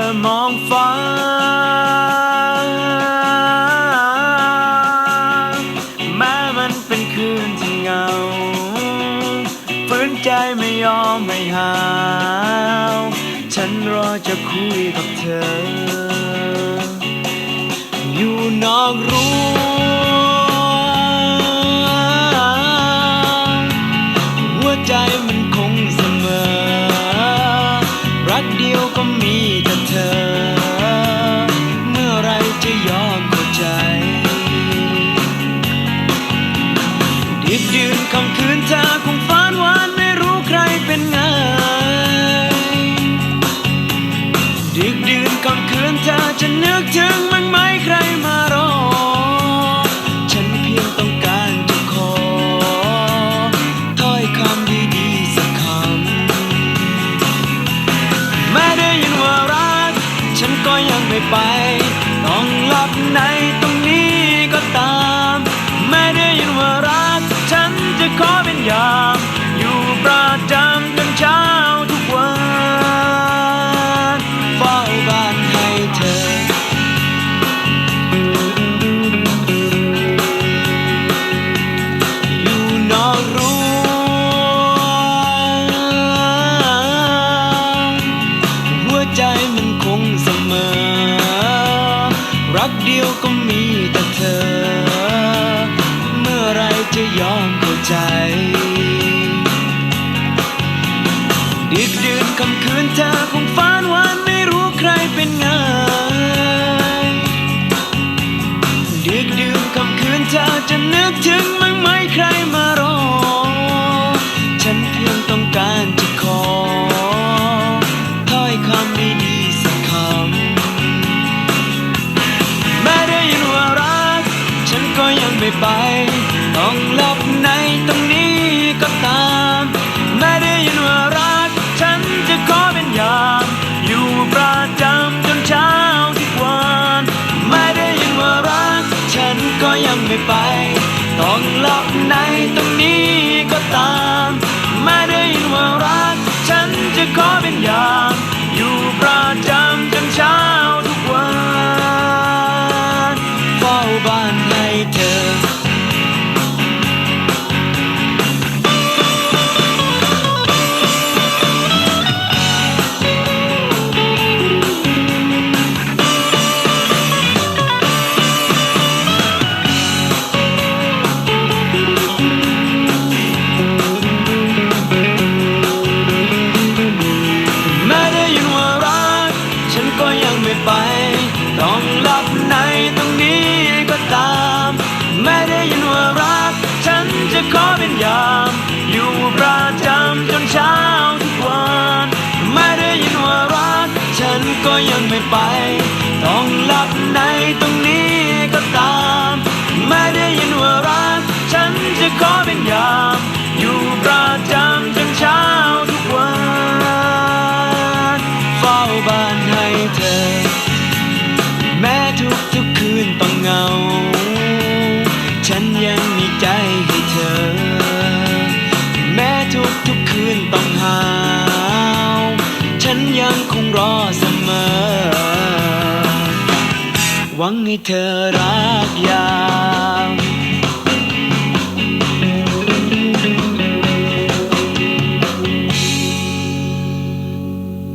อมองฟ้า แม้มันเป็นคืนที่เงาฝืนใจไม่ยอมไม่หาว ฉันรอจะคุยกับเธอ อยู่นอกรู้ คืนเธอคงฝันหวานไม่รู้ใครเป็นไง ดึกดื่นค่ำคืนเธอจะนึกถึงมันไหมใครมารอ ฉันเพียงต้องการจะขอ ถ้อยคำดีๆสักคำ แม้ได้ยินว่ารัก ฉันก็ยังไม่ไป ต้องหลับในต รักเดียวก็มีแต่เธอ เมื่อไรจะยอมเข้าใจดึกดื่นคำคืนเธอคงฝันวานไม่รู้ใครเป็นไงดึกดื่นคำคืนเธอจะนึกถึงมั้งไหมใครมา ไม่ไป ต้องหลับในตรงนี้ก็ตามแม้ได้ยินว่ารัก ฉันจะขอเป็นยาม อยู่ประจำจนเช้าทุกวันแม้ได้ยินว่ารัก ฉันก็ยังไม่ไป ต้องหลับในตรงนี้ก็ตามแม้ได้ยินว่ารัก ฉันจะขอเป็นยาม อยู่ประจำจนเช้าทุกวันเฝ้าบ้านให้ เธ ไม่ได้ยินว่ารัก ฉันจะขอเป็นยาม อยู่ประจำจนเช้าทุกวัน ไม่ได้ยินว่ารัก ฉันก็ยังไม่ไป ต้องหลับในตรงนี้ก็ตาม ไม่ได้ยินว่ารัก ฉันจะขอเป็นยาม ยังมีใจให้เธอ แม้ทุกทุกคืนต้องหาว ฉันยังคงรอเสมอ หวังให้เธอรักยา